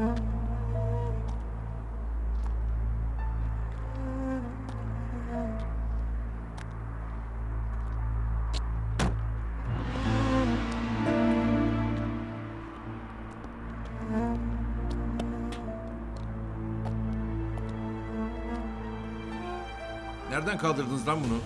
Nereden kaldırdınız lan bunu?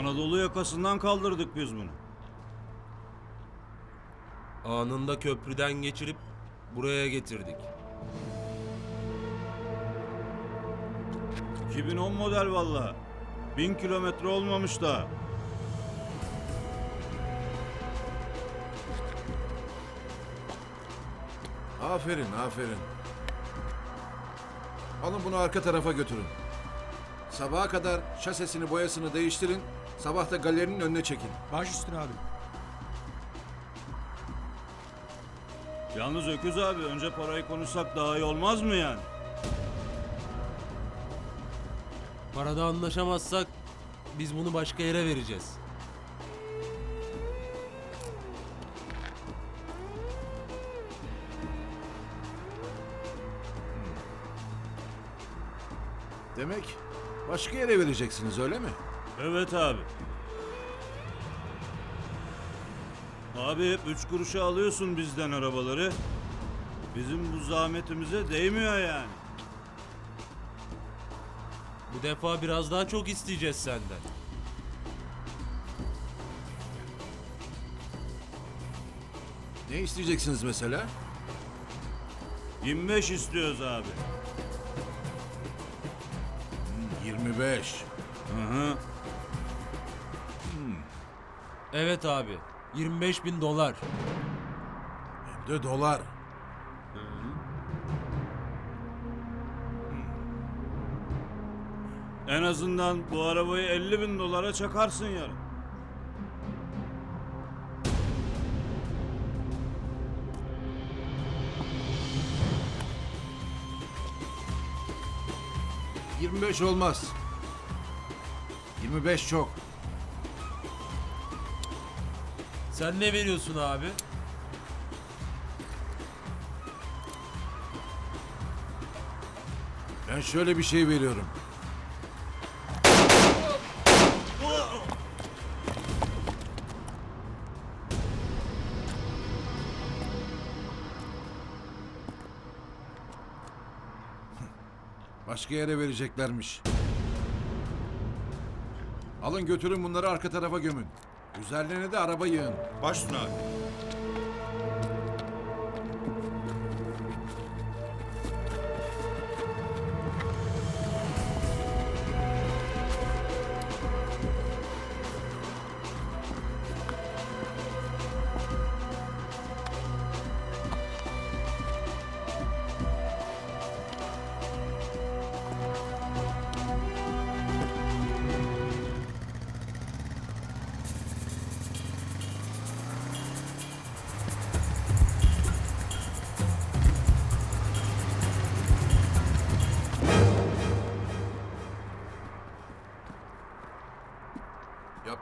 Anadolu yakasından kaldırdık biz bunu. Anında köprüden geçirip buraya getirdik. 2010 model valla. 1000 kilometre olmamış da. Aferin, aferin. Alın bunu arka tarafa götürün. Sabaha kadar şasesini boyasını değiştirin. Sabah da galerinin önüne çekin. Baş üstüne abi. Yalnız Öküz abi önce parayı konuşsak daha iyi olmaz mı yani? Parada anlaşamazsak biz bunu başka yere vereceğiz. Demek başka yere vereceksiniz öyle mi? Evet abi. Abi hep üç kuruşa alıyorsun bizden arabaları. Bizim bu zahmetimize değmiyor yani. Bu defa biraz daha çok isteyeceğiz senden. Ne isteyeceksiniz mesela? 25 istiyoruz abi. 25. Hı hı. Evet abi. 25 bin dolar. Hem de dolar. En azından bu arabayı 50 bin dolara çakarsın yarın. Yirmi beş olmaz. 25 çok. Sen ne veriyorsun abi? Ben şöyle bir şey veriyorum. Başka yere vereceklermiş. Alın götürün bunları arka tarafa gömün. Üzerlerine de araba yığın. Baş abi.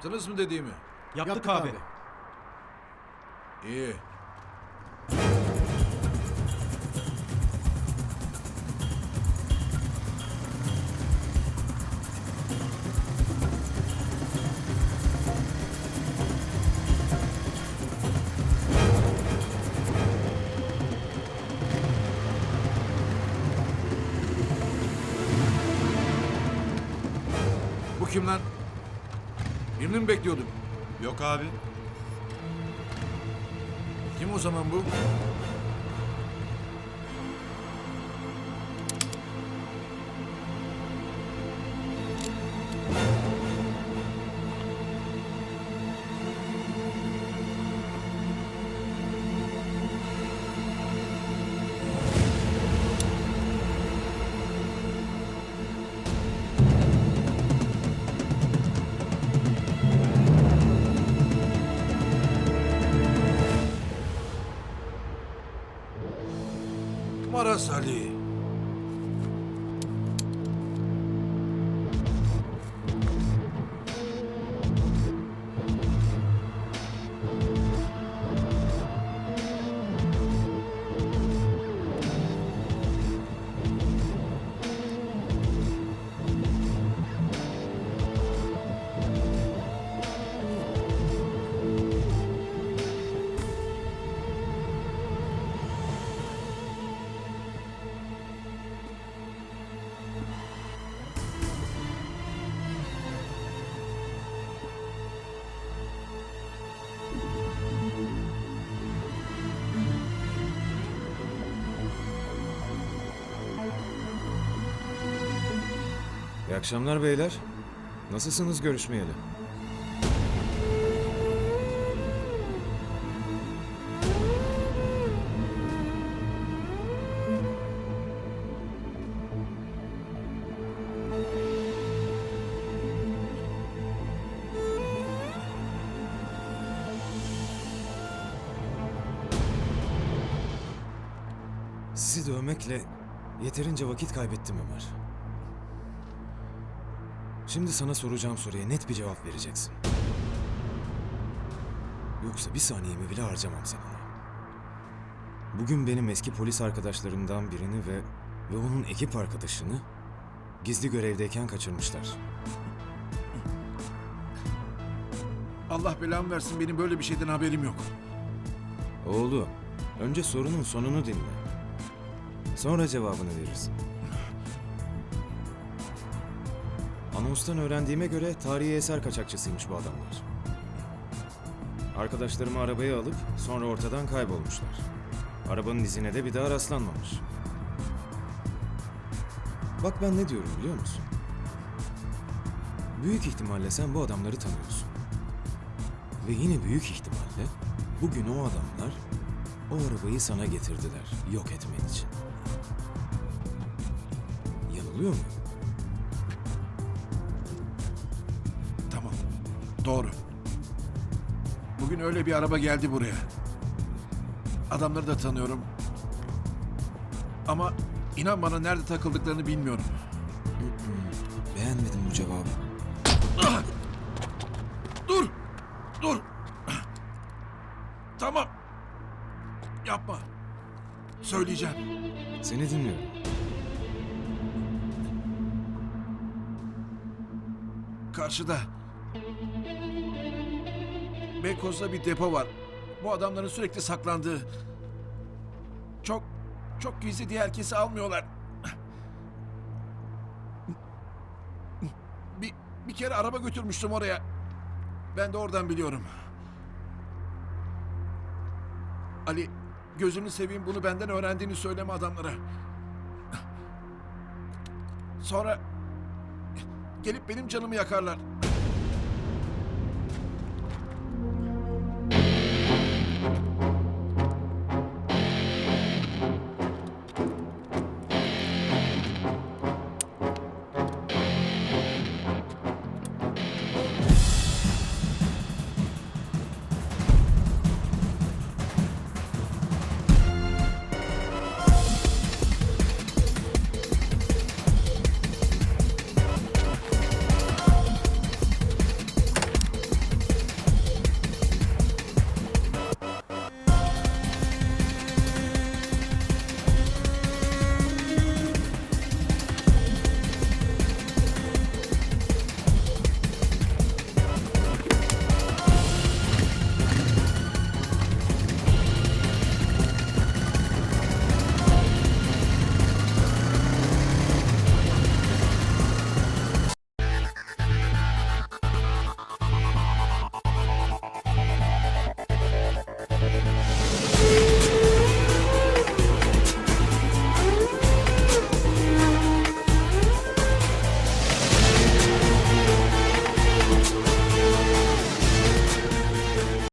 Yaptınız mı dediğimi? Yaptık, abi. İyi. Bu kim lan? Birini mi bekliyorduk? Yok abi. Kim o zaman bu? Maras Ali. Akşamlar beyler. Nasılsınız görüşmeyeli? Sizi dövmekle yeterince vakit kaybettim Ömer. Şimdi sana soracağım soruya net bir cevap vereceksin. Yoksa bir saniyemi bile harcamam seninle. Bugün benim eski polis arkadaşlarımdan birini ve ve onun ekip arkadaşını gizli görevdeyken kaçırmışlar. Allah belamı versin benim böyle bir şeyden haberim yok. Oğlum, önce sorunun sonunu dinle. Sonra cevabını verirsin. Anonstan öğrendiğime göre tarihi eser kaçakçısıymış bu adamlar. Arkadaşlarımı arabaya alıp sonra ortadan kaybolmuşlar. Arabanın izine de bir daha rastlanmamış. Bak ben ne diyorum biliyor musun? Büyük ihtimalle sen bu adamları tanıyorsun. Ve yine büyük ihtimalle bugün o adamlar o arabayı sana getirdiler yok etmen için. Yanılıyor muyum? Doğru. Bugün öyle bir araba geldi buraya. Adamları da tanıyorum. Ama inan bana nerede takıldıklarını bilmiyorum. Beğenmedim bu cevabı. Dur! Dur! Tamam. Yapma. Söyleyeceğim. Seni dinliyorum. Karşıda. Beykoz'da bir depo var. Bu adamların sürekli saklandığı. Çok, çok gizli diye herkesi almıyorlar. Bir, bir kere araba götürmüştüm oraya. Ben de oradan biliyorum. Ali, gözünü seveyim bunu benden öğrendiğini söyleme adamlara. Sonra gelip benim canımı yakarlar.